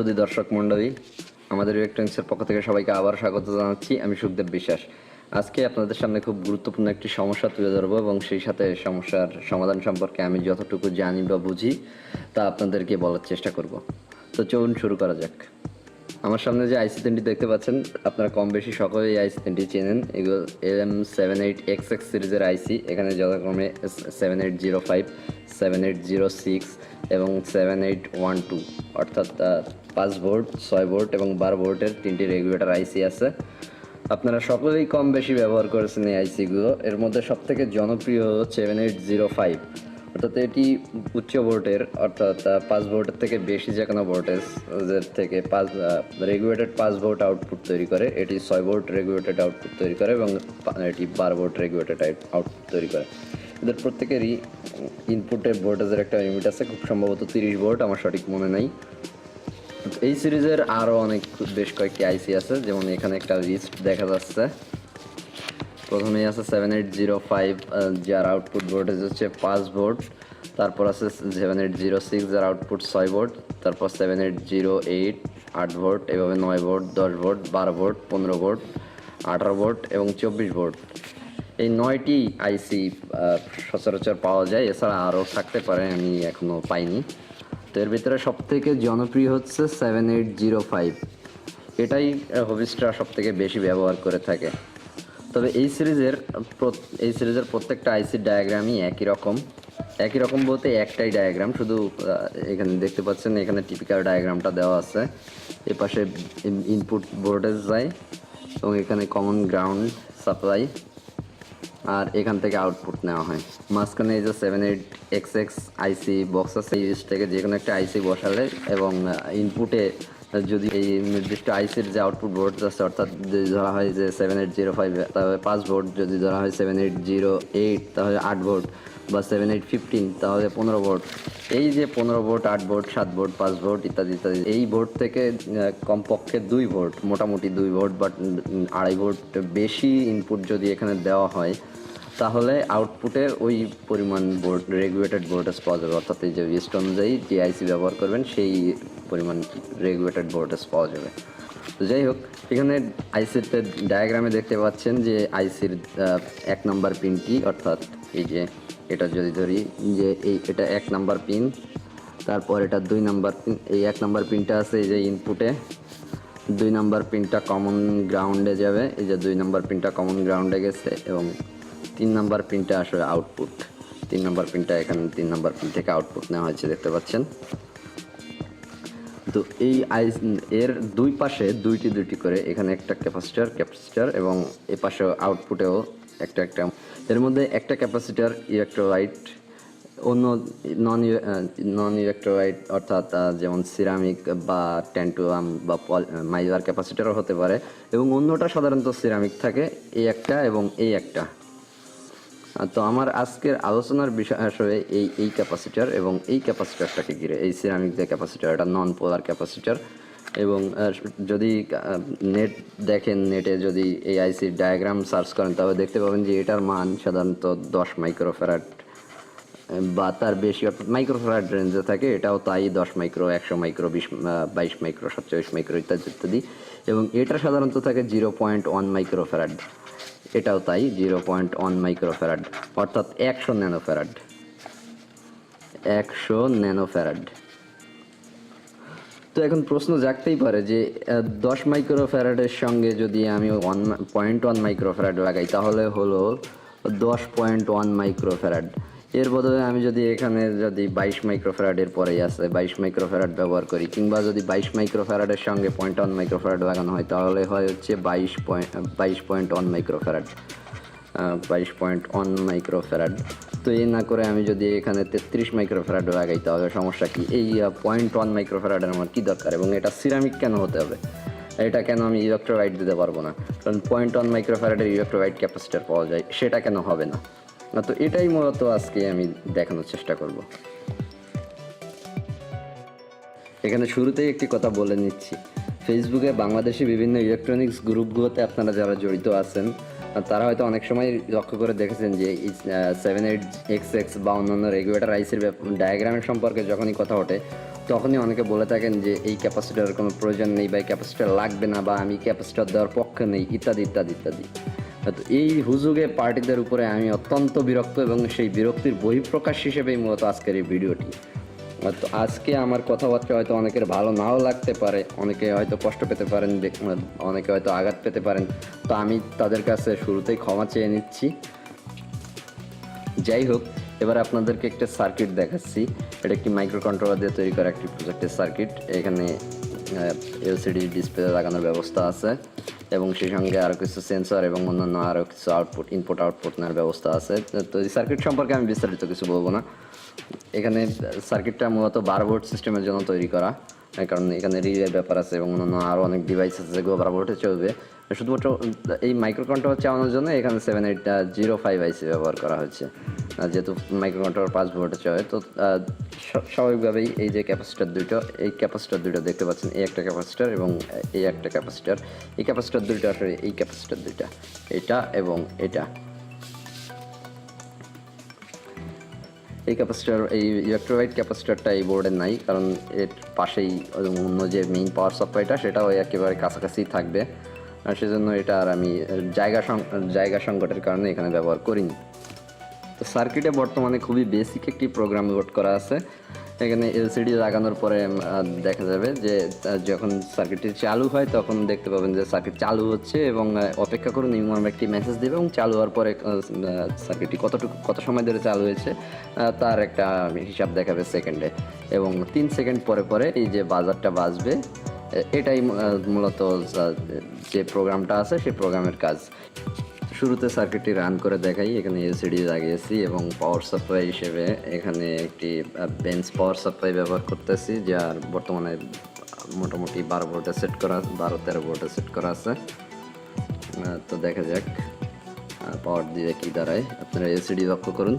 সুদী দর্শক মণ্ডলী, আমাদের ইলেকট্রনিক্সের পক্ষ থেকে সবাইকে আবার স্বাগত জানাচ্ছি। আমি সুখদেব বিশ্বাস। আজকে আপনাদের সামনে খুব গুরুত্বপূর্ণ একটি সমস্যা তুলে ধরবো এবং সেই সাথে সমস্যার সমাধান সম্পর্কে আমি যতটুকু জানি বা বুঝি তা আপনাদেরকে বলার চেষ্টা করব। তো চলুন শুরু করা যাক। আমার সামনে যে আইসি তিনটি দেখতে পাচ্ছেন, আপনারা কম বেশি সকলেই এই আইসি তিনটি চেনেন। এগুলো L M seven eight X X সিরিজের আইসি এখানে যথাক্রমে seven eight zero five seven eight zero six এবং সেভেন এইট ওয়ান টু অর্থাৎ পাঁচ ভোল্ট ছয় ভোল্ট এবং বারো ভোল্টের তিনটি রেগুলেটর আইসি আছে। আপনারা সকলেই কম বেশি ব্যবহার করেছেন এই আইসিগুলো এর মধ্যে সবথেকে জনপ্রিয় হলো সেভেন এইট জিরো ফাইভ অর্থাৎ এটি উচ্চ ভোল্টের অর্থাৎ পাঁচ ভোল্টের থেকে বেশি যে কোনো ভোল্টেজ থেকে পাঁচ রেগুলেটেড পাঁচ ভোল্ট আউটপুট তৈরি করে। এটি ছয় ভোল্ট রেগুলেটেড আউটপুট তৈরি করে এবং এটি বারো ভোল্ট রেগুলেটেড আউটপুট তৈরি করে। এদের প্রত্যেকেরই ইনপুটের ভোল্টেজের একটা লিমিট আছে। খুব সম্ভবত তিরিশ ভোল্ট আমার সঠিক মনে নাই। এই সিরিজের আরও অনেক বেশ কয়েকটি আইসি আছে, যেমন এখানে একটা লিস্ট দেখা যাচ্ছে। প্রথমেই আছে সেভেন এইট জিরো ফাইভ যার আউটপুট ভোল্টেজ হচ্ছে পাঁচ ভোল্ট। তারপর আছে সেভেন এইট জিরো সিক্স যার আউটপুট ছয় ভোল্ট। তারপর সেভেন এইট জিরো এইট আট ভোল্ট, এভাবে নয় ভোল্ট, দশ ভোল্ট, বারো ভোল্ট, পনেরো ভোল্ট, আঠারো ভোল্ট এবং চব্বিশ ভোল্ট। এই নয়টি আইসি সচরাচর পাওয়া যায়, এছাড়া আরও থাকতে পারে, আমি এখনও পাইনি। তো এর ভিতরে সবথেকে জনপ্রিয় হচ্ছে সেভেন এইট জিরো ফাইভ এটাই হবিস্টরা সব থেকে বেশি ব্যবহার করে থাকে। তবে এই সিরিজের এই সিরিজের প্রত্যেকটা আইসি ডায়াগ্রামই একই রকম। একই রকম বলতে একটাই ডায়াগ্রাম শুধু এখানে দেখতে পাচ্ছেন, এখানে টিপিক্যাল ডায়াগ্রামটা দেওয়া আছে। এ পাশে ইনপুট ভোল্টেজ যায় এবং এখানে কমন গ্রাউন্ড সাপ্লাই আর এখান থেকে আউটপুট নেওয়া হয়। মাঝখানে এই যে seven eight X X IC box আছে থেকে যে কোনো একটা আইসি বসালে এবং ইনপুটে যদি এই নির্দিষ্ট আইসির যে আউটপুট ভোল্ট আছে, অর্থাৎ যদি ধরা হয় যে সেভেন এইট জিরো ফাইভ তাহলে পাঁচ ভোল্ট যদি ধরা হয় সেভেন এইট জিরো এইট তাহলে আট ভোল্ট বা সেভেন এইট ফিফটিন তাহলে পনেরো ভোল্ট এই যে পনেরো ভোল্ট আট ভোল্ট সাত ভোল্ট পাঁচ ভোল্ট ইত্যাদি ইত্যাদি, এই ভোল্ট থেকে কমপক্ষে দুই ভোল্ট মোটামুটি দুই ভোল্ট বা আড়াই ভোল্ট বেশি ইনপুট যদি এখানে দেওয়া হয় তাহলে আউটপুটে ওই পরিমাণ বোর্ড রেগুলেটেড ভোল্টেজ পাওয়া যাবে। অর্থাৎ এই যে লিস্ট অনুযায়ী যে আইসি ব্যবহার করবেন, সেই পরিমাণ রেগুলেটেড ভোল্টেজ পাওয়া যাবে। তো যাই হোক, এখানে আইসিতে ডায়াগ্রামে দেখতে পাচ্ছেন যে আইসির এক নম্বর পিনটি অর্থাৎ এই যে এটা যদি ধরি, যে এই, এটা এক নাম্বার পিন তারপর এটা দুই নাম্বার পিন এই এক নাম্বার পিনটা আছে এই যে ইনপুটে দুই নাম্বার পিনটা কমন গ্রাউন্ডে যাবে, এই যে দুই নাম্বার পিনটা কমন গ্রাউন্ডে গেছে এবং তিন নাম্বার পিনটা আসলে আউটপুট তিন নাম্বার পিনটা এখানে তিন নাম্বার পিন থেকে আউটপুট নেওয়া হয়েছে, দেখতে পাচ্ছেন? তো এই আইস এর দুই পাশে দুইটি দুইটি করে এখানে একটা ক্যাপাসিটার ক্যাপাসিটার এবং এ পাশে আউটপুটেও একটা একটা। এর মধ্যে একটা ক্যাপাসিটার ইলেকট্রোলাইট অন্য নন নন ইলেকট্রোলাইট অর্থাৎ যেমন সিরামিক বা ট্যান্টুয়াম বা মাইজার ক্যাপাসিটারও হতে পারে এবং অন্যটা সাধারণত সিরামিক থাকে এই একটা এবং এই একটা। তো আমার আজকের আলোচনার বিষয় আসলে এই এই ক্যাপাসিটার এবং এই ক্যাপাসিটারটাকে ঘিরে, এই সিরামিক যে ক্যাপাসিটার এটা নন পোলার ক্যাপাসিটার এবং যদি নেট দেখেন নেটে যদি এই আইসির ডায়াগ্রাম সার্চ করেন তবে দেখতে পাবেন যে এটার মান সাধারণত দশ মাইক্রোফেরাট বা তার বেশি, অর্থাৎ মাইক্রোফ্যারাড রেঞ্জে থাকে, এটাও তাই দশ মাইক্রো একশো মাইক্রো বিশ বাইশ মাইক্রো সাতচল্লিশ মাইক্রো ইত্যাদি ইত্যাদি এবং এটা সাধারণত থাকে জিরো পয়েন্ট ওয়ান মাইক্রোফ্যারাড এটাও তাই, জিরো পয়েন্ট ওয়ান মাইক্রোফ্যারাড, অর্থাৎ একশো ন্যানোফ্যারাড। একশো ন্যানোফ্যারাড। তো এখন প্রশ্ন জাগতেই পারে যে দশ মাইক্রোফ্যারাডের সঙ্গে যদি আমি ওয়ান পয়েন্ট ওয়ান মাইক্রোফ্যারাড লাগাই, তাহলে হলো দশ পয়েন্ট ওয়ান মাইক্রোফ্যারাড। এর বদলে আমি যদি এখানে যদি বাইশ মাইক্রোফ্যারাডের পরেই আছে, বাইশ মাইক্রোফ্যারাড ব্যবহার করি, কিংবা যদি বাইশ মাইক্রোফ্যারাডের সঙ্গে পয়েন্ট ওয়ান মাইক্রোফ্যারাড লাগানো হয়, তাহলে হয় হচ্ছে বাইশ পয়েন্ট বাইশ পয়েন্ট ওয়ান মাইক্রোফ্যারাড। বাইশ পয়েন্ট ওয়ান মাইক্রোফ্যারাড। তো এই না করে আমি যদি এখানে তেত্রিশ মাইক্রোফ্যারাড লাগাই, তাহলে সমস্যা কি? এই পয়েন্ট ওয়ান মাইক্রোফ্যারাডের আমার কী দরকার? এবং এটা সিরামিক কেন হতে হবে? এটা কেন আমি ইলেকট্রোলাইট দিতে পারব না? কারণ পয়েন্ট ওয়ান মাইক্রোফ্যারাডের ইলেকট্রোলাইট ক্যাপাসিটার পাওয়া যায়, সেটা কেন হবে না? না তো এটাই মূলত আজকে আমি দেখানোর চেষ্টা করব। এখানে শুরুতেই একটি কথা বলে নিচ্ছি। ফেসবুকে বাংলাদেশি বিভিন্ন ইলেকট্রনিক্স গ্রুপগুলোতে আপনারা যারা জড়িত আছেন, তারা হয়তো অনেক সময় লক্ষ্য করে দেখেছেন যে সেভেন এইট এক্স এক্স বা অন্যান্য রেগুলেটর আইসির ডায়াগ্রামের সম্পর্কে যখনই কথা ওঠে, তখনই অনেকে বলে থাকেন যে, এই ক্যাপাসিটার কোনো প্রয়োজন নেই বা এই ক্যাপাসিটার লাগবে না বা আমি ক্যাপাসিটার দেওয়ার পক্ষে নেই, ইত্যাদি ইত্যাদি ইত্যাদি। তো এই হুজুগে পার্টিদের উপরে আমি অত্যন্ত বিরক্ত এবং সেই বিরক্তির বহিঃপ্রকাশ হিসেবেই মূলত আজকের এই ভিডিওটি। তো আজকে আমার কথাবার্তা হয়তো অনেকের ভালো নাও লাগতে পারে, অনেকে হয়তো কষ্ট পেতে পারেন অনেকে হয়তো আঘাত পেতে পারেন। তো আমি তাদের কাছে শুরুতেই ক্ষমা চেয়ে নিচ্ছি। যাই হোক, এবার আপনাদেরকে একটা সার্কিট দেখাচ্ছি। এটা একটি মাইক্রো কন্ট্রোলার দিয়ে তৈরি করা একটি প্রজেক্টের সার্কিট এখানে এলসিডি ডিসপ্লে লাগানোর ব্যবস্থা আছে এবং সেই সঙ্গে আরও কিছু সেন্সর এবং অন্যান্য আরও কিছু আউটপুট ইনপুট আউটপুট নেওয়ার ব্যবস্থা আছে। তো এই সার্কিট সম্পর্কে আমি বিস্তারিত কিছু বলব না। এখানে সার্কিটটা মূলত বারবোর্ড সিস্টেমের জন্য তৈরি করা। কারণ এখানে রিলের ব্যাপার আছে এবং অন্যান্য আরও অনেক ডিভাইস আছে যেগুলো বার ভোল্টে চলবে। শুধুমাত্র এই মাইক্রো কন্ট্রোল চালানোর জন্য এখানে সেভেন এইটটা জিরো ফাইভ আইসি ব্যবহার করা হচ্ছে। যেহেতু মাইক্রো কন্ট্রোল পাঁচ ভোল্টে চলে, তো স্বাভাবিকভাবেই এই যে ক্যাপাসিটার দুটো, এই ক্যাপাসিটার দুটো দেখতে পাচ্ছেন, এই একটা ক্যাপাসিটার এবং এই একটা ক্যাপাসিটার এই ক্যাপাসিটার দুটো আসলে এই ক্যাপাসিটার দুইটা এটা এবং এটা। এই ক্যাপাসিটার এই ইলেকট্রোলাইট ক্যাপাসিটারটা এই বোর্ডে নাই, কারণ এর পাশেই অন্য যে মেইন পাওয়ার সাপ্লাইটা সেটাও একেবারে কাছাকাছি থাকবে। আর সেজন্য এটা আর আমি জায়গা জায়গা সংকটের কারণে এখানে ব্যবহার করিনি। তো সার্কিটে বর্তমানে খুবই বেসিক একটি প্রোগ্রাম লোড করা আছে। এখানে এলসিডি লাগানোর পরে দেখা যাবে যে যখন সার্কিটটি চালু হয় তখন দেখতে পাবেন যে সার্কিট চালু হচ্ছে এবং অপেক্ষা করুন ইমন একটি মেসেজ দেবে এবং চালু হওয়ার পরে সার্কিটটি কতটুকু কত সময় ধরে চালু হয়েছে তার একটা হিসাব দেখাবে সেকেন্ডে এবং তিন সেকেন্ড পরে পরে এই যে বাজারটা বাজবে এটাই মূলত যে প্রোগ্রামটা আছে সেই প্রোগ্রামের কাজ। শুরুতে সার্কিটটি রান করে দেখাই, এখানে এলসিডি লাগিয়েছি এবং পাওয়ার সাপ্লাই হিসেবে এখানে একটি বেঞ্চ পাওয়ার সাপ্লাই ব্যবহার করতেছি, যার বর্তমানে মোটামুটি বারো ভোল্টে সেট করা, বারো তেরো ভোল্টে সেট করা আছে। তো দেখা যাক পাওয়ার দিয়ে কি দাঁড়ায়। আপনারা এলসিডি লক্ষ্য করুন।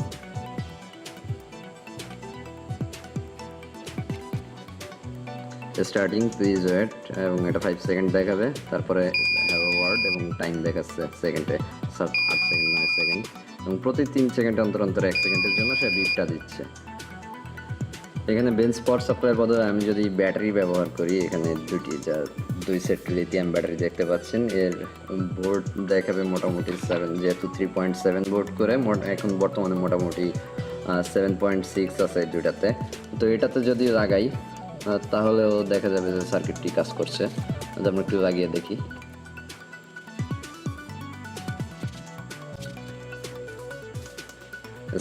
স্টার্টিং প্লিজ ওয়েট এবং এটা ফাইভ সেকেন্ড দেখাবে, তারপরে হ্যাভ ওয়ার্ড এবং টাইম দেখাচ্ছে সেকেন্ডে সাত, আট সেকেন্ড নয় সেকেন্ড এবং প্রতি তিন সেকেন্ড অন্তর অন্তর এক সেকেন্ডের জন্য সে বিপটা দিচ্ছে। এখানে বেঞ্চ পাওয়ার সাপ্লাইয়ের বদলে আমি যদি ব্যাটারি ব্যবহার করি, এখানে দুটি, যা দুই সেট লিথিয়াম ব্যাটারি দেখতে পাচ্ছেন, এর বোর্ড দেখাবে মোটামুটি সেভেন যেহেতু থ্রি পয়েন্ট সেভেন বোর্ড করে এখন বর্তমানে মোটামুটি সেভেন পয়েন্ট সিক্স আছে এই দুইটাতে। তো এটাতে যদি লাগাই তাহলেও দেখা যাবে যে সার্কিটটি কাজ করছে। আমরা একটু লাগিয়ে দেখি।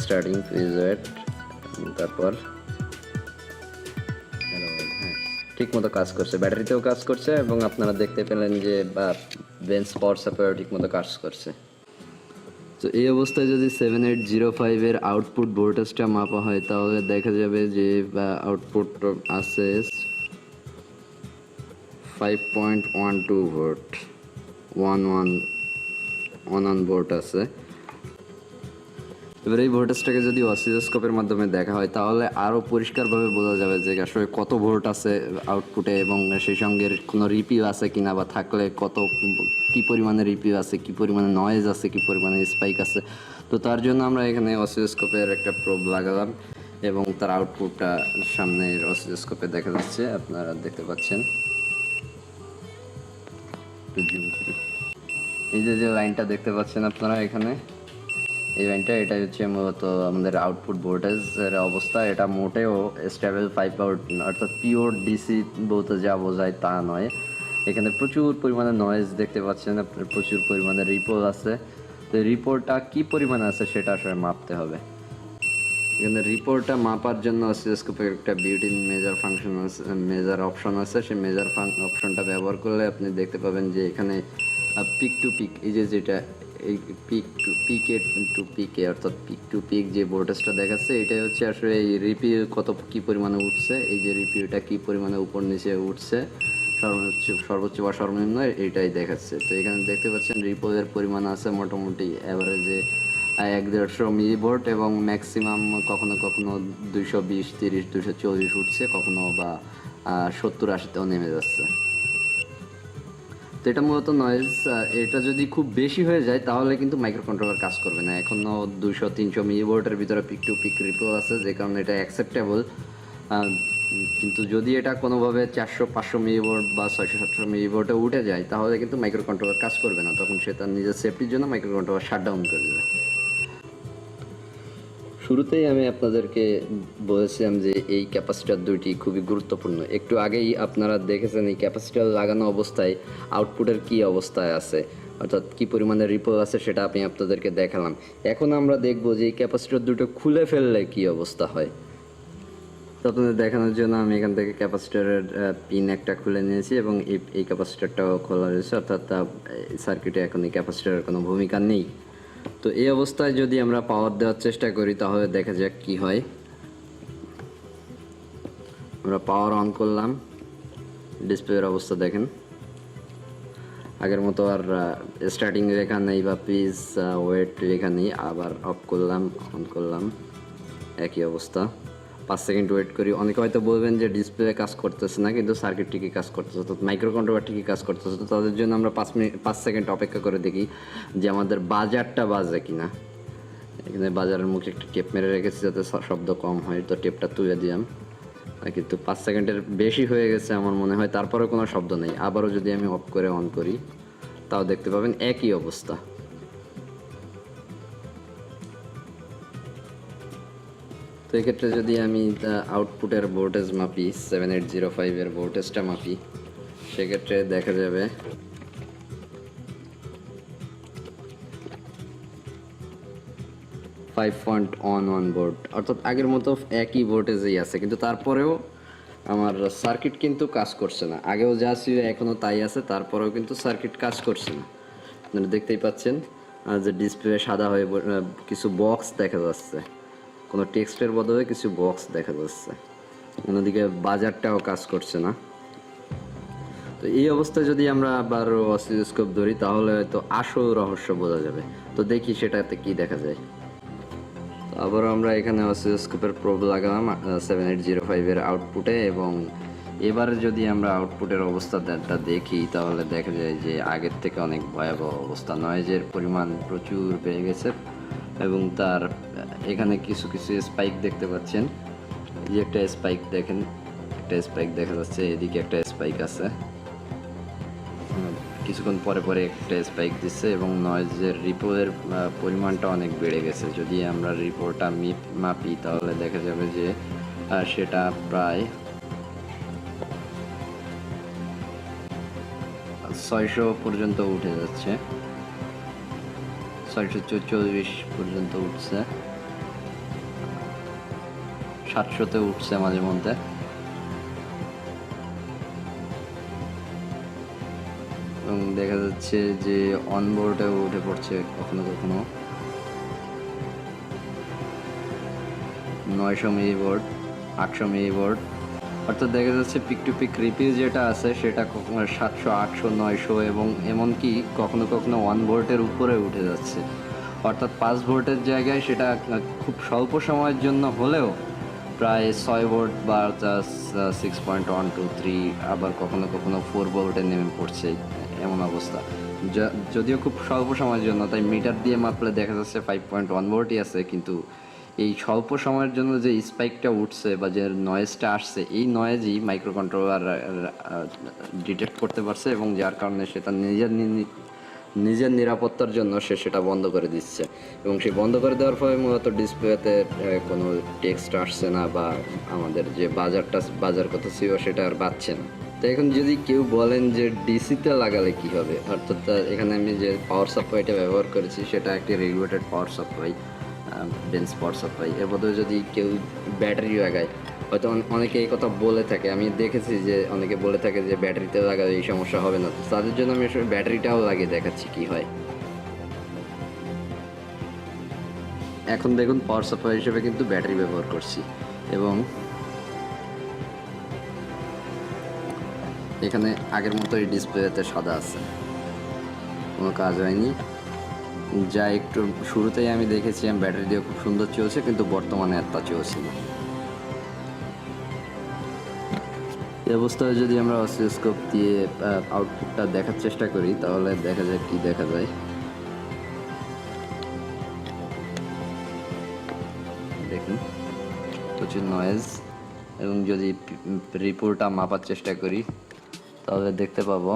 স্টার্টিং প্লিজ ওয়েট তারপর হ্যাঁ ঠিক মতো কাজ করছে। ব্যাটারিতেও কাজ করছে এবং আপনারা দেখতে পেলেন যে, বা বেঞ্চ পাওয়ার ঠিক মতো কাজ করছে। তো এই অবস্থায় যদি সেভেন এইট জিরো ফাইভের আউটপুট ভোল্টেজটা মাপা হয়, তাহলে দেখা যাবে যে আউটপুট আছে five point one two volt one one one one volt আছে। এবার এই ভোল্টেজটাকে যদি অসিলোস্কোপের মাধ্যমে দেখা হয়, তাহলে আরও পরিষ্কারভাবে বোঝা যাবে যে আসলে কত ভোল্ট আছে আউটপুটে এবং সেই সঙ্গে কোনো রিপিউ আছে কিনা বা থাকলে কত, কি পরিমাণে রিপিউ আছে, কি পরিমাণে নয়েজ আছে, কি পরিমাণে স্পাইক আছে। তো তার জন্য আমরা এখানে অসিলোস্কোপের একটা প্রোব লাগালাম এবং তার আউটপুটটা সামনের অসিলোস্কোপে দেখা যাচ্ছে। আপনারা দেখতে পাচ্ছেন। এই যে যে লাইনটা দেখতে পাচ্ছেন আপনারা এখানে। এই লাইনটা এটা হচ্ছে মূলত আমাদের আউটপুট ভোল্টেজের অবস্থা। এটা মোটেও স্টেবল ফাইভ আউট অর্থাৎ পিওর ডিসি বলতে যা বোঝায় তা নয়। এখানে প্রচুর পরিমাণে নয়েজ দেখতে পাচ্ছেন, আপনার প্রচুর পরিমাণে রিপোর্ট আছে। তো রিপোর্টটা কী পরিমাণে আছে সেটা আসলে মাপতে হবে। এখানে রিপোর্টটা মাপার জন্য অসিলোস্কোপে একটা বিউটিন মেজার ফাংশন আছে মেজার অপশন আছে। সেই মেজার অপশনটা ব্যবহার করলে আপনি দেখতে পাবেন যে এখানে পিক টু পিক এই যে যেটা এই পিক টু পিকে টু পিকে অর্থাৎ পিক টু পিক যে ভোল্টেজটা দেখাচ্ছে, এটাই হচ্ছে আসলে এই রিপিউ কত, কি পরিমাণে উঠছে, এই যে রিপিউটা কি পরিমাণে উপর নিচে উঠছে, সর্বোচ্চ সর্বোচ্চ বা সর্বনিম্ন এইটাই দেখাচ্ছে। তো এখানে দেখতে পাচ্ছেন রিপোয়ের পরিমাণ আছে মোটামুটি অ্যাভারেজে এক দেড়শো মিলিভোল্ট এবং ম্যাক্সিমাম কখনো কখনো দুইশো বিশ, তিরিশ দুশো চল্লিশ উঠছে, কখনো বা সত্তর আশিতেও নেমে যাচ্ছে। তো এটা মূলত নয়েজ এটা যদি খুব বেশি হয়ে যায়, তাহলে কিন্তু মাইক্রো কন্ট্রোলার কাজ করবে না। এখনও দুশো তিনশো মিলিভোল্টের ভিতরে পিক টু পিক রিপো আছে, যে কারণে এটা অ্যাকসেপ্টেবল কিন্তু যদি এটা কোনোভাবে চারশো, পাঁচশো মিলিভোল্ট বা ছয়শো, সাতশো মিলিভোল্টে উঠে যায়, তাহলে কিন্তু মাইক্রো কন্ট্রোলার কাজ করবে না। তখন সে তার নিজের সেফটির জন্য মাইক্রো কন্ট্রোলার শাট ডাউন করে দেবে। শুরুতেই আমি আপনাদেরকে বলেছিলাম যে এই ক্যাপাসিটার দুইটি খুবই গুরুত্বপূর্ণ। একটু আগেই আপনারা দেখেছেন এই ক্যাপাসিটার লাগানো অবস্থায় আউটপুটের কি অবস্থায় আছে, অর্থাৎ কি পরিমাণে রিপো আছে সেটা আমি আপনাদেরকে দেখালাম। এখন আমরা দেখব যে এই ক্যাপাসিটার দুটো খুলে ফেললে কি অবস্থা হয়। আপনাদের দেখানোর জন্য আমি এখান থেকে ক্যাপাসিটারের পিন একটা খুলে নিয়েছি এবং এই এই ক্যাপাসিটারটাও খোলা রয়েছে, অর্থাৎ সার্কিটে এখন এই ক্যাপাসিটারের কোনো ভূমিকা নেই। তো এই অবস্থায় যদি আমরা পাওয়ার দেওয়ার চেষ্টা করি, তাহলে দেখা যাক কি হয়। আমরা পাওয়ার অন করলাম। ডিসপ্লের অবস্থা দেখেন। আগের মতো আর স্টার্টিং রেখা নেই বা প্লিজ ওয়েট রেখা নেই। আবার অফ করলাম অন করলাম। একই অবস্থা। পাঁচ সেকেন্ড ওয়েট করি। অনেকে হয়তো বলবেন যে ডিসপ্লে কাজ করতেছে না, কিন্তু সার্কিট ঠিকই কাজ করতেছে। তো মাইক্রো কন্ট্রোলার ঠিকই কাজ করতেছে। তো তাদের জন্য আমরা পাঁচ মিনিট, পাঁচ সেকেন্ড অপেক্ষা করে দেখি যে আমাদের বাজারটা বাজে কিনা। এখানে বাজারের মুখে একটা টেপ মেরে রেখেছি যাতে শব্দ কম হয়। তো টেপটা তুলে দিলাম। কিন্তু পাঁচ সেকেন্ডের বেশি হয়ে গেছে আমার মনে হয়। তারপরেও কোনো শব্দ নেই। আবারও যদি আমি অফ করে অন করি, তাও দেখতে পাবেন একই অবস্থা। তো এক্ষেত্রে যদি আমি আউটপুটের ভোল্টেজ মাপি সেভেন এইট জিরো ফাইভের ভোল্টেজটা মাপি, সেক্ষেত্রে দেখা যাবে five point one one volt অর্থাৎ আগের মতো একই ভোল্টেজেই আছে, কিন্তু তারপরেও আমার সার্কিট কিন্তু কাজ করছে না। আগেও যা ছিল এখনও তাই আছে, তারপরেও কিন্তু সার্কিট কাজ করছে না। আপনারা দেখতেই পাচ্ছেন যে ডিসপ্লে সাদা হয়ে কিছু বক্স দেখা যাচ্ছে। কোনো টেক্সটের বদলে কিছু বক্স দেখা যাচ্ছে। অন্যদিকে বাজারটাও কাজ করছে না। তো এই অবস্থায় যদি আমরা আবার অসিলোস্কোপ ধরি, তাহলে হয়তো আসল রহস্য বোঝা যাবে। তো দেখি সেটাতে কি দেখা যায়। আবার আমরা এখানে অসিলোস্কোপের প্রোব লাগালাম সেভেন এইট জিরো ফাইভের আউটপুটে এবং এবারে যদি আমরা আউটপুটের অবস্থাটা দেখি, তাহলে দেখা যায় যে আগের থেকে অনেক ভয়াবহ অবস্থা। নয়েজের পরিমাণ প্রচুর বেড়ে গেছে। এবং তার, এখানে কিছু কিছু স্পাইক দেখতে পাচ্ছেন। এই একটা স্পাইক দেখেন, একটা স্পাইক দেখা যাচ্ছে, এদিকে একটা স্পাইক আছে। কিছুক্ষণ পরে পরে একটা স্পাইক দিচ্ছে এবং নয়েজের রিপোয়ের পরিমাণটা অনেক বেড়ে গেছে। যদি আমরা রিপোর্টটা মাপি তাহলে দেখা যাবে যে সেটা প্রায় ছয়শো পর্যন্ত উঠে যাচ্ছে। ছয়শো চল্লিশ পর্যন্ত উঠছে। সাতশোতে উঠছে মাঝে মধ্যে। এবং দেখা যাচ্ছে যে অনবোর্ডেও উঠে পড়ছে কখনো কখনো। নয়শো মিলি বোর্ড, আটশো মিলি বোর্ড অর্থাৎ দেখা যাচ্ছে পিক টু পিক রিপিউ যেটা আছে, সেটা কখনো সাতশো, আটশো, নয়শো এবং এমনকি কখনো কখনো ওয়ান ভোল্টের উপরে উঠে যাচ্ছে। অর্থাৎ পাঁচ ভোল্টের জায়গায় সেটা খুব স্বল্প সময়ের জন্য হলেও প্রায় ছয় ভোল্ট বা six point one two three আবার কখনো কখনো ফোর ভোল্টে নেমে পড়ছে এমন অবস্থা। যদিও খুব স্বল্প সময়ের জন্য, তাই মিটার দিয়ে মাপলে দেখা যাচ্ছে ফাইভ পয়েন্ট ওয়ান ভোল্টই আছে, কিন্তু এই স্বল্প সময়ের জন্য যে স্পাইকটা উঠছে বা যে নয়েজটা আসছে, এই নয়েজই মাইক্রো কন্ট্রোলার ডিটেক্ট করতে পারছে এবং যার কারণে সে তার নিজের নিজের নিরাপত্তার জন্য সে সেটা বন্ধ করে দিচ্ছে। এবং সে বন্ধ করে দেওয়ার ফলে মূলত ডিসপ্লেতে কোনো টেক্সট আসছে না বা আমাদের যে বাজারটা, বাজার কথা ছিল সেটা আর বাড়ছে না। তো এখন যদি কেউ বলেন যে ডিসিতে লাগালে কি হবে, অর্থাৎ এখানে আমি যে পাওয়ার সাপ্লাইটা ব্যবহার করেছি সেটা একটি regulated power supply bench power supply এর যদি কেউ ব্যাটারি লাগায়, হয়তো অনেকে এই কথা বলে থাকে। আমি দেখেছি যে অনেকে বলে থাকে যে ব্যাটারিতে লাগালে এই সমস্যা হবে না। তাদের জন্য আমি আসলে ব্যাটারিটাও লাগিয়ে দেখাচ্ছি কি হয়। এখন দেখুন পাওয়ার সাপ্লাই হিসেবে কিন্তু ব্যাটারি ব্যবহার করছি। এবং এখানে আগের মতোই ডিসপ্লেতে সাদা আছে। কোনো কাজ হয়নি। যা একটু শুরুতেই আমি দেখেছিলাম ব্যাটারি দিয়ে খুব সুন্দর চলছে, কিন্তু বর্তমানে আর তা চলছে না। এই অবস্থায় যদি আমরা অসিলোস্কোপ দিয়ে আউটপুটটা দেখার চেষ্টা করি, তাহলে দেখা যায় কি দেখা যায়। দেখুন, প্রচুর নয়েজ এবং যদি রিপোর্টটা মাপার চেষ্টা করি, তাহলে দেখতে পাবো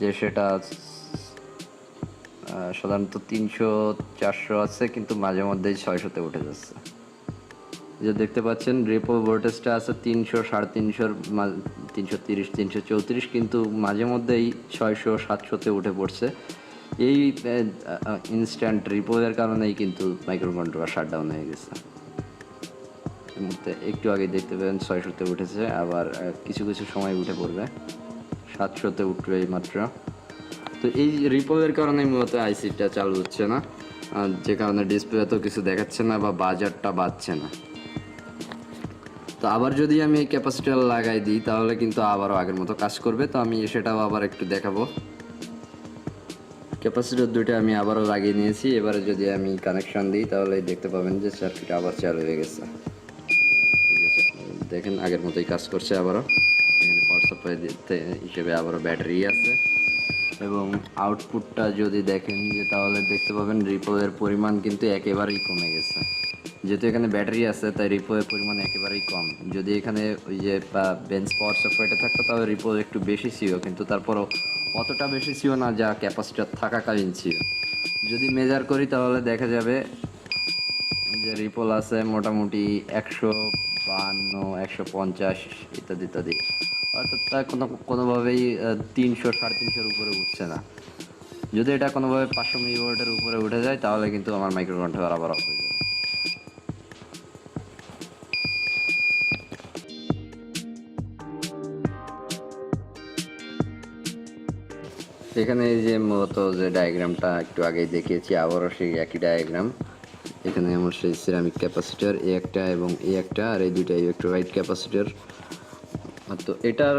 যে সেটা সাধারণত তিনশো, চারশো আছে, কিন্তু মাঝে মধ্যেই ছয়শোতে উঠে যাচ্ছে। যে দেখতে পাচ্ছেন রেপো ভোল্টেজটা আছে তিনশো, সাড়ে তিনশোর তিনশো তিরিশ, তিনশো চৌত্রিশ, কিন্তু মাঝে মধ্যেই ছয়শো, সাতশোতে উঠে পড়ছে। এই ইনস্ট্যান্ট রিপোয়ের কারণেই কিন্তু মাইক্রো কন্ট্রোলার শাটডাউন হয়ে গেছে। একটু আগে দেখতে পেলেন ছয়শোতে উঠেছে, আবার কিছু কিছু সময় উঠে পড়বে। সাতশোতে উঠবে এই মাত্র তো এই রিপোয়ের কারণে মূলত আইসিটা চালু হচ্ছে না। যে কারণে ডিসপ্লে তো কিছু দেখাচ্ছে না বা বাজারটা বাড়ছে না। তো আবার যদি আমি এই ক্যাপাসিটার লাগাই দিই, তাহলে কিন্তু আবারও আগের মতো কাজ করবে। তো আমি সেটাও আবার একটু দেখাবো। ক্যাপাসিটার দুইটা আমি আবারও লাগিয়ে নিয়েছি। এবারে যদি আমি কানেকশন দিই তাহলে দেখতে পাবেন যে সার্কিট আবার চালু হয়ে গেছে। দেখেন আগের মতোই কাজ করছে আবারও। এখানে দিতে হিসেবে আবারও ব্যাটারি আছে। এবং আউটপুটটা যদি দেখেন যে তাহলে দেখতে পাবেন রিপোয়ের পরিমাণ কিন্তু একেবারেই কমে গেছে। যেহেতু এখানে ব্যাটারি আছে, তাই রিপোয়ের পরিমাণ একেবারেই কম। যদি এখানে ওই যে বেঞ্চ পাওয়ার সাপ্লাইটা থাকতো, তাহলে রিপো একটু বেশি ছিল, কিন্তু তারপরও অতটা বেশি ছিল না, যা ক্যাপাসিটার থাকাকালীন ছিল। যদি মেজার করি, তাহলে দেখা যাবে যে রিপোল আছে মোটামুটি একশো বান্ন, একশো পঞ্চাশ, ইত্যাদি ইত্যাদি। অর্থাৎ কোনো, কোনোভাবেই তিনশো, সাড়ে তিনশোর উপরে উঠছে না। যদি এটা কোনোভাবে পাঁচশো মিলিভোল্টের উপরে উঠে যায়, তাহলে কিন্তু আমার মাইক্রো কন্ট্রোলার আবার অফ হয়ে যাবে। এখানে যে মূলত যে ডায়াগ্রামটা একটু আগেই দেখিয়েছি, আবারও সেই একই ডায়াগ্রাম এখানে আমার সেই সিরামিক ক্যাপাসিটার এ একটা এবং এ একটা, আর এই দুইটা ইলেকট্রোলাইট ক্যাপাসিটার তো এটার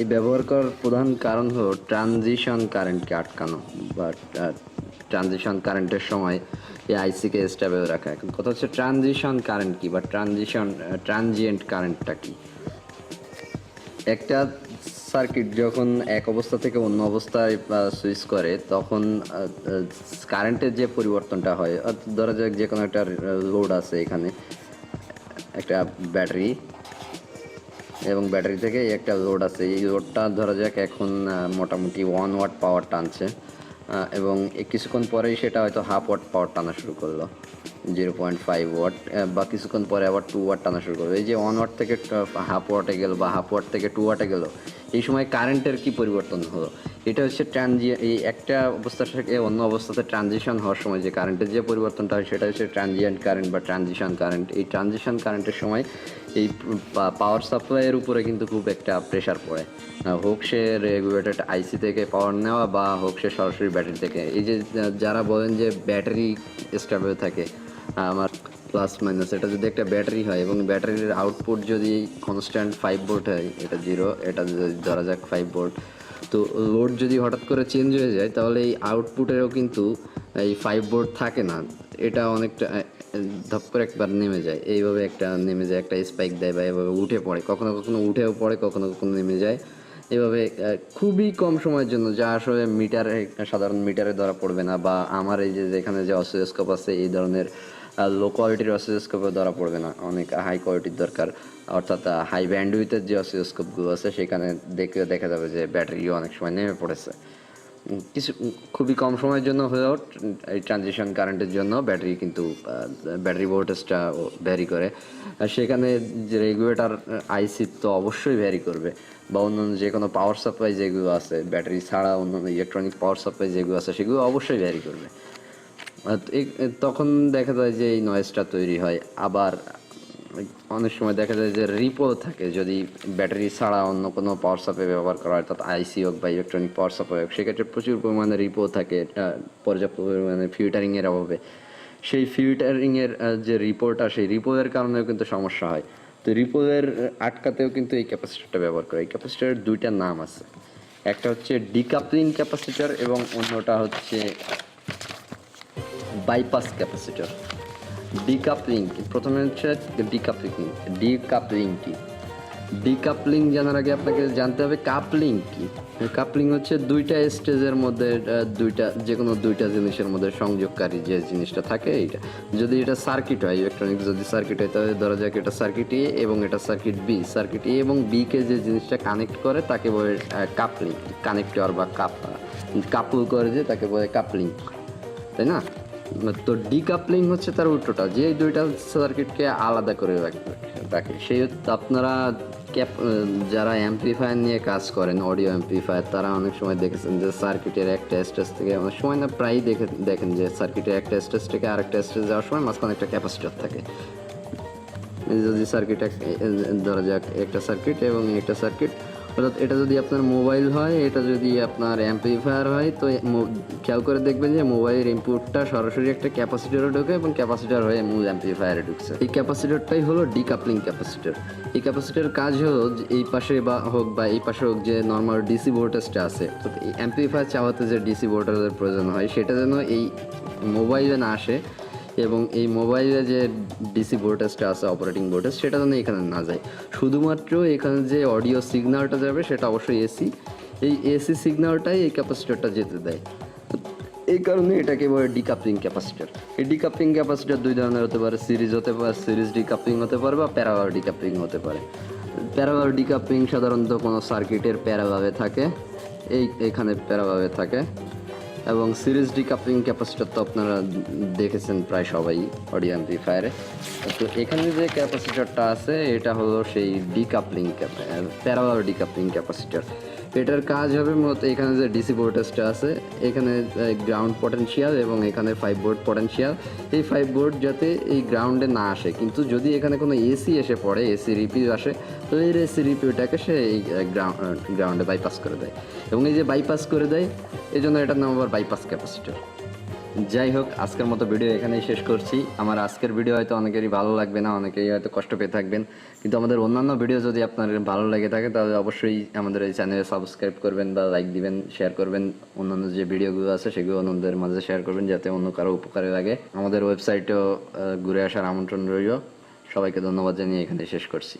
এই ব্যবহার করার প্রধান কারণ হলো ট্রানজিশন কারেন্টকে আটকানো বা ট্রানজিশন কারেন্টের সময় এই আইসিকে স্টেবল রাখা। এখন কথা হচ্ছে ট্রানজিশন কারেন্ট কি বা ট্রানজিশন ট্রানজিয়েন্ট কারেন্টটা কি? একটা সার্কিট যখন এক অবস্থা থেকে অন্য অবস্থায় সুইচ করে, তখন কারেন্টের যে পরিবর্তনটা হয় ধরা যাক যে কোনো একটা লোড আছে এখানে, একটা ব্যাটারি এবং ব্যাটারি থেকে একটা লোড আছে। এই লোডটা ধরা যাক এখন মোটামুটি ওয়ান ওয়াট পাওয়ার টানছে। এবং কিছুক্ষণ পরেই সেটা হয়তো হাফ ওয়াট পাওয়ার টানা শুরু করল। জিরো পয়েন্ট ফাইভ ওয়াট বা কিছুক্ষণ পরে আবার টু ওয়াট টানা শুরু করল। এই যে ওয়ান ওয়াট থেকে হাফ ওয়াটে গেল বা হাফ ওয়াট থেকে টু ওয়াটে গেলো, এই সময় কারেন্টের কি পরিবর্তন হলো? এটা হচ্ছে ট্রানজি এই একটা অবস্থা থেকে অন্য অবস্থাতে ট্রানজিশন হওয়ার সময় যে কারেন্টের যে পরিবর্তনটা হয় সেটা হচ্ছে ট্রানজিয়েন্ট কারেন্ট বা ট্রানজিশন কারেন্ট এই ট্রানজিশন কারেন্টের সময় এই পাওয়ার সাপ্লাইয়ের উপরে কিন্তু খুব একটা প্রেশার পড়ে। হোক সে রেগুলেটেড আইসি থেকে পাওয়ার নেওয়া বা হোক সে সরাসরি ব্যাটারি থেকে। এই যে যারা বলেন যে ব্যাটারি স্টেবল থাকে আমার প্লাস মাইনাস এটা যদি একটা ব্যাটারি হয় এবং ব্যাটারির আউটপুট যদি কনস্ট্যান্ট ফাইভ ভোল্ট হয়, এটা জিরো এটা যদি ধরা যাক ফাইভ ভোল্ট তো লোড যদি হঠাৎ করে চেঞ্জ হয়ে যায়, তাহলে এই আউটপুটেরও কিন্তু এই ফাইভ বোর্ড থাকে না। এটা অনেকটা ধপ করে একবার নেমে যায়। এইভাবে একটা নেমে যায়, একটা স্পাইক দেয় বা এভাবে উঠে পড়ে। কখনো কখনো উঠেও পড়ে, কখনো কখনো নেমে যায়। এভাবে খুবই কম সময়ের জন্য, যা আসলে মিটারে সাধারণ মিটারে ধরা পড়বে না বা আমার এই যে যেখানে যে অসিলোস্কোপ আছে, এই ধরনের লো কোয়ালিটির অসিলোস্কোপে ধরা পড়বে না। অনেক হাই কোয়ালিটির দরকার। অর্থাৎ হাই ব্যান্ডউইথের যে অসিলোস্কোপগুলো আছে, সেখানে দেখে দেখা যাবে যে ব্যাটারিও অনেক সময় নেমে পড়েছে। কিছু খুবই কম সময়ের জন্য হলেও এই ট্রানজিশন কারেন্টের জন্য ব্যাটারি কিন্তু ব্যাটারি ভোল্টেজটা ভ্যারি করে। আর সেখানে যে রেগুলেটর আইসি তো অবশ্যই ভ্যারি করবে। বা অন্যান্য যে কোনো পাওয়ার সাপ্লাই যেগুলো আছে ব্যাটারি ছাড়া অন্যান্য ইলেকট্রনিক পাওয়ার সাপ্লাই যেগুলো আছে, সেগুলো অবশ্যই ভ্যারি করবে। আর তখন দেখা যায় যে এই নয়েজটা তৈরি হয়। আবার অনেক সময় দেখা যায় যে রিপো থাকে। যদি ব্যাটারি ছাড়া অন্য কোনো পাওয়ার সাপ্লাই ব্যবহার করা হয়, অর্থাৎ আইসি হোক বা ইলেকট্রনিক পাওয়ার সাপ্লাই হোক, সেক্ষেত্রে প্রচুর পরিমাণে রিপো থাকে পর্যাপ্ত পরিমাণে ফিল্টারিংয়ের অভাবে। সেই ফিল্টারিংয়ের যে রিপোর্টটা সেই রিপোয়ের কারণেও কিন্তু সমস্যা হয়। তো রিপোয়ের আটকাতেও কিন্তু এই ক্যাপাসিটারটা ব্যবহার করে এই ক্যাপাসিটারের দুইটা নাম আছে। একটা হচ্ছে ডিকাপলিং ক্যাপাসিটার এবং অন্যটা হচ্ছে বাইপাস ক্যাপাসিটর ডিকাপলিং প্রথমে হচ্ছে ডিকাপলিং ডিকাপলিং কি ডিকাপলিং জানার আগে আপনাকে জানতে হবে কাপলিং কি। কাপলিং হচ্ছে দুইটা স্টেজের মধ্যে দুইটা যে কোনো দুইটা জিনিসের মধ্যে সংযোগকারী যে জিনিসটা থাকে এইটা। যদি এটা সার্কিট হয় ইলেকট্রনিক যদি সার্কিট হয়, তাহলে ধরা যাক এটা সার্কিট এ এবং এটা সার্কিট বি সার্কিট এ এবং বি কে যে জিনিসটা কানেক্ট করে, তাকে বলে কাপলিং কানেক্টর বা কাপ কাপল করে যে তাকে বলে কাপলিং তাই না? তো ডিকাপলিং হচ্ছে তার উল্টোটা, যে দুইটা সার্কিটকে আলাদা করে রাখবে, রাখে। সেই আপনারা ক্যাপ যারা অ্যাম্পলিফায়ার নিয়ে কাজ করেন অডিও অ্যাম্পলিফায়ার তারা অনেক সময় দেখেছেন যে সার্কিটের একটা স্টেজ থেকে, অনেক সময় না প্রায়ই দেখে দেখেন যে সার্কিটের একটা স্টেজ থেকে আরেকটা স্টেজ যাওয়ার সময় মাঝখানে একটা ক্যাপাসিটার থাকে। যদি সার্কিট ধরা যাক একটা সার্কিট এবং একটা সার্কিট অর্থাৎ এটা যদি আপনার মোবাইল হয়, এটা যদি আপনার অ্যাম্পলিফায়ার হয়, তো খেয়াল করে দেখবেন যে মোবাইলের ইনপুটটা সরাসরি একটা ক্যাপাসিটারে ঢোকে এবং ক্যাপাসিটার হয়ে মূল অ্যাম্পলিফায়ারে ঢুকছে। এই ক্যাপাসিটারটাই হলো ডিকাপলিং ক্যাপাসিটার এই ক্যাপাসিটার কাজ হলো এই পাশে বা হোক বা এই পাশে হোক যে নর্মাল ডিসি ভোল্টেজটা আছে, তো এই অ্যাম্পলিফায়ার চাওয়াতে যে ডিসি ভোল্টেজের প্রয়োজন হয়, সেটা যেন এই মোবাইলে না আসে এবং এই মোবাইলে যে ডিসি ভোল্টেজটা আছে, অপারেটিং ভোল্টেজ, সেটা যেন এখানে না যায়। শুধুমাত্র এখানে যে অডিও সিগন্যালটা যাবে, সেটা অবশ্যই এসি। এই এসি সিগন্যালটাই এই ক্যাপাসিটারটা যেতে দেয়। এই কারণে এটাকে বলে ডিকাপলিং ক্যাপাসিটার। এই ডিকাপলিং ক্যাপাসিটার দুই ধরনের হতে পারে, সিরিজ হতে পারে, সিরিজ ডিকাপলিং হতে পারে বা প্যারালাল ডিকাপলিং হতে পারে। প্যারালাল ডিকাপলিং সাধারণত কোনো সার্কিটের প্যারালালে থাকে, এই এখানে প্যারালালে থাকে। এবং সিরিজ ডিকাপলিং ক্যাপাসিটার তো আপনারা দেখেছেন প্রায় সবাই অডিও ফায়ারে। তো এখানে যে ক্যাপাসিটারটা আছে, এটা হলো সেই ডিকাপলিং প্যারালাল ডিকাপলিং ক্যাপাসিটার। এটার কাজ হবে মূলত এখানে যে ডিসি ভোল্টেজটা আছে, এখানে গ্রাউন্ড পটেনশিয়াল এবং এখানে ফাইভ বোর্ড পটেনশিয়াল এই ফাইভ বোর্ড যাতে এই গ্রাউন্ডে না আসে, কিন্তু যদি এখানে কোনো এসি এসে পড়ে এসি রিপিউ আসে, তো এই এসি রিপিউটাকে সে এই গ্রাউন্ডে বাইপাস করে দেয়। এবং এই যে বাইপাস করে দেয় এই জন্য এটার নাম আবার বাইপাস ক্যাপাসিটার যাই হোক আজকের মতো ভিডিও এখানেই শেষ করছি। আমার আজকের ভিডিও হয়তো অনেকেরই ভালো লাগবে না, অনেকেই হয়তো কষ্ট পেয়ে থাকবেন। কিন্তু আমাদের অন্যান্য ভিডিও যদি আপনার ভালো লেগে থাকে, তাহলে অবশ্যই আমাদের এই চ্যানেলে সাবস্ক্রাইব করবেন বা লাইক দিবেন শেয়ার করবেন। অন্যান্য যে ভিডিওগুলো আছে, সেগুলো অন্যদের মাঝে শেয়ার করবেন, যাতে অন্য কারও উপকারে লাগে। আমাদের ওয়েবসাইটেও ঘুরে আসার আমন্ত্রণ রইল। সবাইকে ধন্যবাদ জানিয়ে এখানে শেষ করছি।